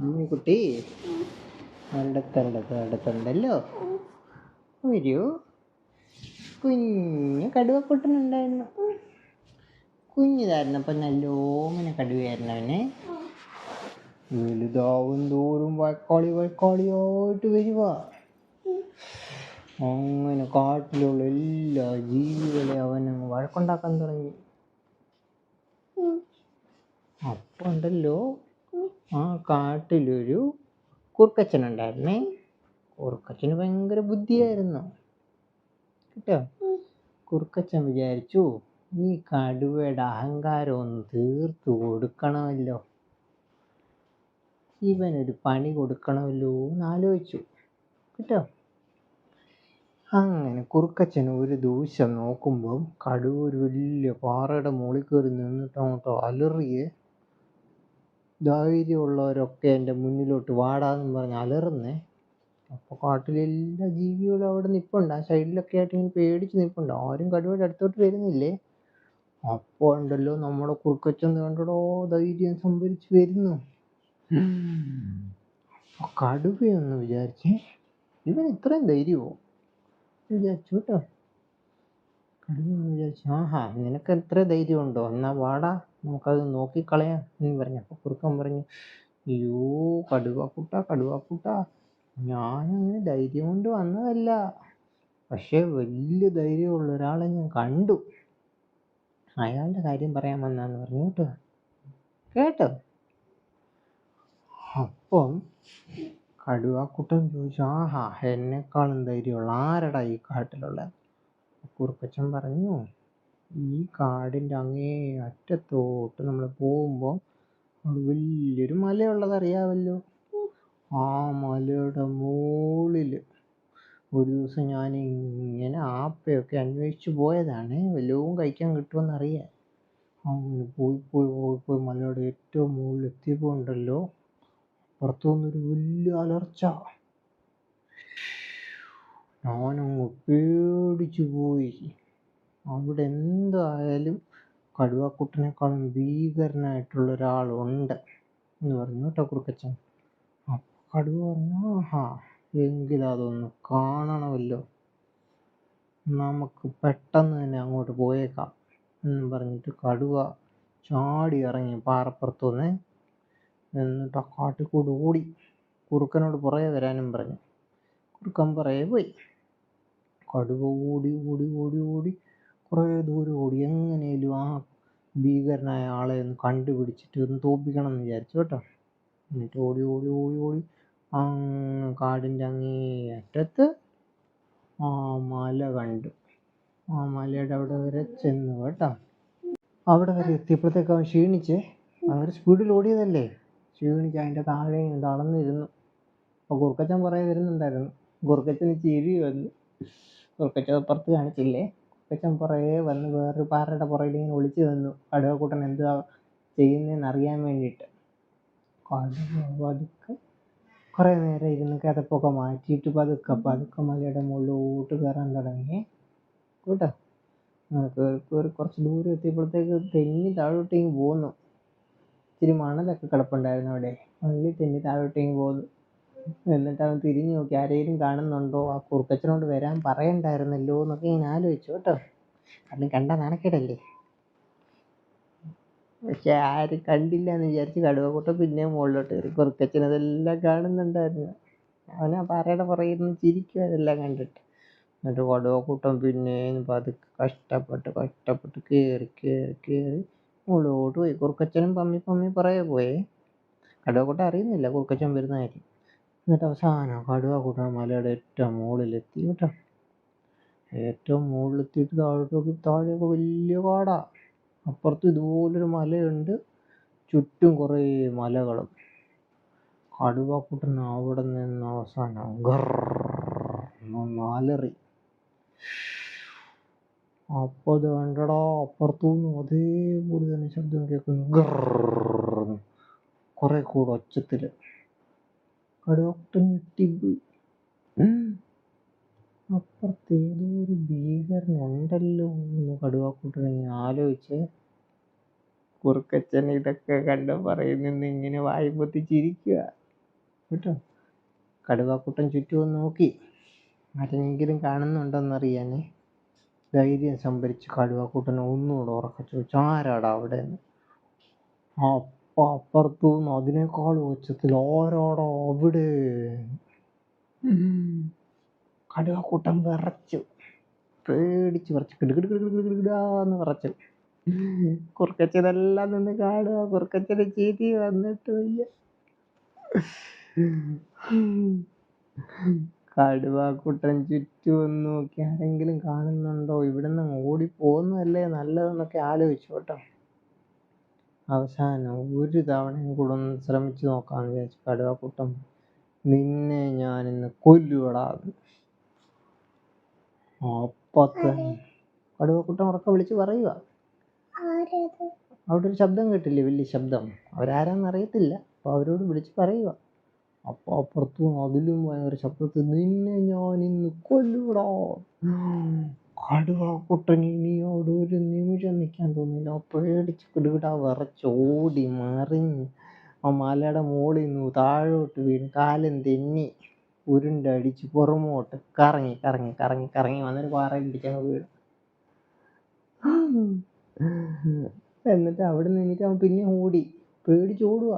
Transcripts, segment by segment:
കുട്ടി അടുത്തടുത്ത് അടുത്തുണ്ടല്ലോ. വരൂ. കുഞ്ഞു കടുവക്കുട്ടനുണ്ടായിരുന്നു. കുഞ്ഞിതായിരുന്നപ്പം നല്ല ഓമന കടുവയായിരുന്നു അവനെ. വലുതാവും തോറും വഴക്കാളി വഴക്കാളിയായിട്ട് വരുവ അങ്ങനെ കാട്ടിലുള്ള എല്ലാ ജീവികളെ അവനങ്ങ് വഴക്കുണ്ടാക്കാൻ തുടങ്ങി. അപ്പം ഉണ്ടല്ലോ ആ കാട്ടിലൊരു കുറുക്കച്ചനുണ്ടായിരുന്നേ. കുറുക്കച്ചന് ഭയങ്കര ബുദ്ധിയായിരുന്നു. കേട്ടോ? കുറുക്കച്ചൻ വിചാരിച്ചു ഈ കടുവയുടെ അഹങ്കാരം ഒന്ന് തീർത്തു കൊടുക്കണമല്ലോ. ഇവനൊരു പണി കൊടുക്കണമല്ലോ എന്ന് ആലോചിച്ചു. കേട്ടോ? അങ്ങനെ കുറുക്കച്ചൻ ഒരു ദിവസം നോക്കുമ്പം കടുവ ഒരു വലിയ പാറയുടെ മുകളിൽ കയറി നിന്നിട്ട് അങ്ങോട്ട് അലറിയേ. ധൈര്യമുള്ളവരൊക്കെ എന്റെ മുന്നിലോട്ട് വാടാന്നും പറഞ്ഞ് അലറുന്നേ. അപ്പോൾ കാട്ടിലെ എല്ലാ ജീവികളും അവിടെ നിൽപ്പുണ്ട് ആ സൈഡിലൊക്കെ ആയിട്ട് ഇങ്ങനെ പേടിച്ച് നിൽപ്പുണ്ട് ആരും കടുവയുടെ അടുത്തോട്ട് വരുന്നില്ലേ? അപ്പോൾ ഉണ്ടല്ലോ നമ്മുടെ കുറുക്കച്ചൻ കണ്ടടോ ധൈര്യം സംഭരിച്ച് വരുന്നു. അപ്പോൾ കടുവയൊന്ന് വിചാരിച്ചേ. ഇവൻ ഇത്രയും ധൈര്യമോ വിചാരിച്ചു കേട്ടോ. കടുവ വിചാരിച്ചു. ആഹാ നിനക്ക് എത്ര ധൈര്യമുണ്ടോ? എന്നാ വാടാ. നമുക്കത് നോക്കിക്കളയാം. എന്ന് പറഞ്ഞു അപ്പോൾ കുറുക്കൻ പറഞ്ഞു അയ്യോ കടുവക്കുട്ട കടുവക്കുട്ട ഞാനങ്ങനെ ധൈര്യം കൊണ്ട് വന്നതല്ല. പക്ഷേ വലിയ ധൈര്യമുള്ള ഒരാളെ ഞാൻ കണ്ടു. അയാളുടെ കാര്യം പറയാൻ വന്നാന്ന് പറഞ്ഞു കേട്ടോ. കേട്ടോ? അപ്പം കടുവാക്കുട്ടൻ ചോദിച്ചു ആഹാ എന്നെക്കാളും ധൈര്യമുള്ള ആരടാ ഈ കാട്ടിലുള്ള? കുറുക്കച്ചൻ പറഞ്ഞു ഈ കാടിന്റെ അങ്ങേ അറ്റത്തോട്ട് നമ്മൾ പോകുമ്പോൾ അവിടെ വലിയൊരു മലയുള്ളത് ആ മലയുടെ മുകളിൽ ഒരു ദിവസം ഞാൻ ഇങ്ങനെ ആപ്പയൊക്കെ അന്വേഷിച്ച് പോയതാണ്. വല്ലതും കഴിക്കാൻ കിട്ടുമെന്ന് അറിയാൻ. അങ്ങനെ പോയി പോയി പോയി പോയി മലയുടെ ഏറ്റവും മുകളിൽ എത്തിയപ്പോൾ ഉണ്ടല്ലോ പുറത്തു നിന്നൊരു വലിയ അലർച്ച. ഞാനങ്ങ് പേടിച്ചു പോയി. അവിടെ എന്തായാലും കടുവാക്കുട്ടനേക്കാളും ഭീകരനായിട്ടുള്ള ഒരാളുണ്ട് എന്ന് പറഞ്ഞു കേട്ടോ കുറുക്കച്ചൻ. കടുവ പറഞ്ഞു ആഹാ എങ്കിൽ അതൊന്ന് കാണണമല്ലോ. നമുക്ക് പെട്ടെന്ന് തന്നെ അങ്ങോട്ട് പോയേക്കാം എന്ന് പറഞ്ഞിട്ട് കടുവ ചാടി ഇറങ്ങി പാറപ്പുറത്തു നിന്ന് എന്നിട്ട് ആ കാട്ടിക്കൂട് കൂടി ഓടി കുറുക്കനോട് പുറകെ വരാനും പറഞ്ഞു. കുറുക്കൻ പുറകെ പോയി. കടുവ ഓടി ഓടി ഓടി ഓടി കുറേ ദൂരം ഓടി എങ്ങനെയും ആ ഭീകരനായ ആളെ ഒന്ന് കണ്ടുപിടിച്ചിട്ട് ഒന്ന് തോൽപ്പിക്കണം എന്ന് വിചാരിച്ചു കേട്ടോ. എന്നിട്ട് ഓടി ഓടി ഓടി ഓടി. അങ്ങ് കാടിന്റെ അങ്ങേ അറ്റത്ത് ആ മല കണ്ടു. ആ മലയുടെ അവിടെ വരെ ചെന്നു കേട്ടോ. അവിടെ വരെ എത്തിയപ്പോഴത്തേക്ക് അവൻ ക്ഷീണിച്ചേ ഭയങ്കര സ്പീഡിൽ ഓടിയതല്ലേ? ക്ഷീണിച്ച് അതിന്റെ താഴെ തളർന്നിരുന്നു. അപ്പോൾ ഗുർക്കച്ചൻ പുറകെ വരുന്നുണ്ടായിരുന്നു. ഗുർക്കച്ചന് ചിരി വന്നു. ഗുർക്കച്ചൻ അപ്പുറത്ത് കാണിച്ചില്ലേ? കുറുക്കച്ചൻ പുറകെ വന്ന് വേറൊരു പാറയുടെ പുറകിൽ ഇങ്ങനെ ഒളിച്ച് നിന്നു. കടുവക്കൂട്ടൻ എന്തുവാ ചെയ്യുന്നതെന്ന് അറിയാൻ വേണ്ടിയിട്ട്. പതുക്കെ കുറേ നേരം ഇരുന്ന് കിതപ്പൊക്കെ മാറ്റിയിട്ട് പതുക്കെ പതുക്കെ മലയുടെ മുകളിലോട്ട് കയറാൻ തുടങ്ങി. കേട്ടോ? കയറി കുറച്ച് ദൂരം എത്തിയപ്പോഴത്തേക്ക് തെന്നി താഴോട്ടേക്ക് പോന്നു. ഇച്ചിരി മണലൊക്കെ കിടപ്പുണ്ടായിരുന്നു അവിടെ. മണ്ണിൽ തെന്നി താഴോട്ടേക്ക് പോന്നു. എന്നിട്ട് അവൻ തിരിഞ്ഞു നോക്കി. ആരെങ്കിലും കാണുന്നുണ്ടോ? ആ കുറുക്കച്ചനോട് വരാൻ പറയണ്ടായിരുന്നല്ലോ എന്നൊക്കെ ഇങ്ങനെ ആലോചിച്ചു കേട്ടോ. കാരണം കണ്ട നാണക്കേടല്ലേ? പക്ഷെ ആരും കണ്ടില്ല എന്ന് വിചാരിച്ച് കടുവക്കൂട്ടം പിന്നെ മുകളിലോട്ട് കയറി. കുറുക്കച്ചൻ അതെല്ലാം കാണുന്നുണ്ടായിരുന്നു. അവൻ ആ പാറയുടെ പുറകിൽ നിന്ന് ചിരിക്കും അതെല്ലാം കണ്ടിട്ട്. എന്നിട്ട് കടുവക്കൂട്ടം പിന്നെ പതുക്കെ കഷ്ടപ്പെട്ട് കഷ്ടപ്പെട്ട് കയറി കയറി കയറി മുകളിലോട്ട് പോയി. കുറുക്കച്ചനും പമ്മി പമ്മി പുറകെ പോയേ. കടുവക്കൂട്ടം അറിയുന്നില്ല കുറുക്കച്ചൻ വരുന്ന കാര്യം. എന്നിട്ട് അവസാനം കടുവ കൂട്ടണം മലയുടെ ഏറ്റവും മുകളിലെത്തി കേട്ടോ. ഏറ്റവും മുകളിലെത്തിയിട്ട് താഴോട്ട് താഴെയൊക്കെ വലിയ കാടാ. അപ്പുറത്ത് ഇതുപോലൊരു മലയുണ്ട് ചുറ്റും കുറേ മലകളും. കടുവ കൂട്ടുന്ന അവിടെ നിന്ന് അവസാനം നാലറി. അപ്പോൾ ഇത് കണ്ടടാ അപ്പുറത്തുനിന്ന് അതേപോലെ തന്നെ ശബ്ദം കേൾക്കുന്നു. ഗർന്ന് കുറെ കൂടെ ഒച്ചത്തിൽ കടുവക്കുട്ടൻ ഞെട്ടിപ്പോയി. അപ്പുറത്ത് ഏതോ ഒരു ഭീകരനുണ്ടല്ലോ എന്ന് കടുവാക്കുട്ടൻ ഇങ്ങനെ ആലോചിച്ച് കുറുക്കച്ചൻ ഇതൊക്കെ കണ്ട് പറയുന്ന ഇങ്ങനെ വായ്പൊത്തിച്ചിരിക്കുക പൊത്തി ചിരിക്കുക കേട്ടോ? കടുവാക്കൂട്ടൻ ചുറ്റും നോക്കി. ആരെങ്കിലും കാണുന്നുണ്ടോന്നറിയാനേ ധൈര്യം സംഭരിച്ച് കടുവാക്കൂട്ടൻ ഒന്നുകൂടെ ഉറക്കച്ചു ചോദിച്ചു. ആരാടാ അവിടെ ആ അപ്പുറത്തു നിന്ന് അതിനേക്കാൾ ഉച്ചത്തിൽ ആരാടാ അവിടെ? കടുവാക്കുട്ടൻ വിറച്ചു. പേടിച്ച് വിറച്ചു. കിടുകിടുകിടുകിടുകിടാന്ന് വിറച്ചു. കുറുക്കച്ചനെല്ലാം നിന്ന് കാണുക. കുറുക്കച്ചനെ ചീറ്റി വന്നിട്ട് വയ്യ. കടുവാക്കുട്ടൻ ചുറ്റും നോക്കി ആരെങ്കിലും കാണുന്നുണ്ടോ? ഇവിടുന്ന് ഓടി പോകുന്നതല്ലേ നല്ലതെന്നൊക്കെ ആലോചിച്ചു കേട്ടോ അവസാനം ഒരു തവണയും കൂടെ ഒന്ന് ശ്രമിച്ചു നോക്കാമെന്ന് വിചാരിച്ചു. കടുവാക്കുട്ടൻ നിന്നെ ഞാൻ ഇന്ന് കൊല്ലുവടാ അപ്പൊ തന്നെ ഉറക്കം ഉറക്കെ വിളിച്ച് പറയുക അവിടെ ഒരു ശബ്ദം കേട്ടില്ലേ വലിയ ശബ്ദം? അവരാരാന്ന് അറിയത്തില്ല. അപ്പൊ അവരോട് വിളിച്ച് പറയുക അപ്പൊ അപ്പുറത്തും അതിലും ഭയങ്കര ശബ്ദത്തിൽ നിന്നെ ഞാൻ ഇന്ന് കൊല്ലൂടാ കടുവാക്കുട്ടൻ ഇനി അവിടെ ഒരു നിമിഷം നിൽക്കാൻ തോന്നില്ല പേടിച്ച് കിടുകിട വിറച്ചോടി മറിഞ്ഞ് ആ മലയുടെ മുകളിൽ നിന്ന് താഴോട്ട് വീണ് കാലം തെന്നി ഉരുണ്ടടിച്ച് പുറമോട്ട് കറങ്ങി കറങ്ങി കറങ്ങി കറങ്ങി വന്നൊരു പാറ ഇടിച്ചങ്ങ് വീണു. എന്നിട്ട് അവിടെ നിന്നിട്ട് അവൻ പിന്നെ ഓടി പേടിച്ച് ഓടുക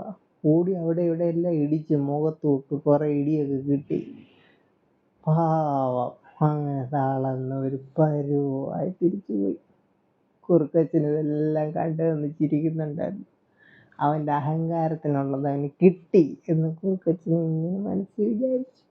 ഓടി അവിടെ ഇവിടെ എല്ലാം ഇടിച്ച് മുഖത്തോട്ട് കുറെ ഇടിയൊക്കെ കിട്ടി. പാവം. അങ്ങനെ തളർന്ന് ഒരു പരുവായി തിരിച്ചു പോയി. കുറുക്കച്ചന് ഇതെല്ലാം കണ്ടു നിന്ന് ചിരിക്കുന്നുണ്ടായിരുന്നു. അവന്റെ അഹങ്കാരത്തിനുള്ളത് അവന് കിട്ടി എന്ന് കുറുക്കച്ചൻ ഇങ്ങനെ മനസ്സിൽ വിചാരിച്ചു.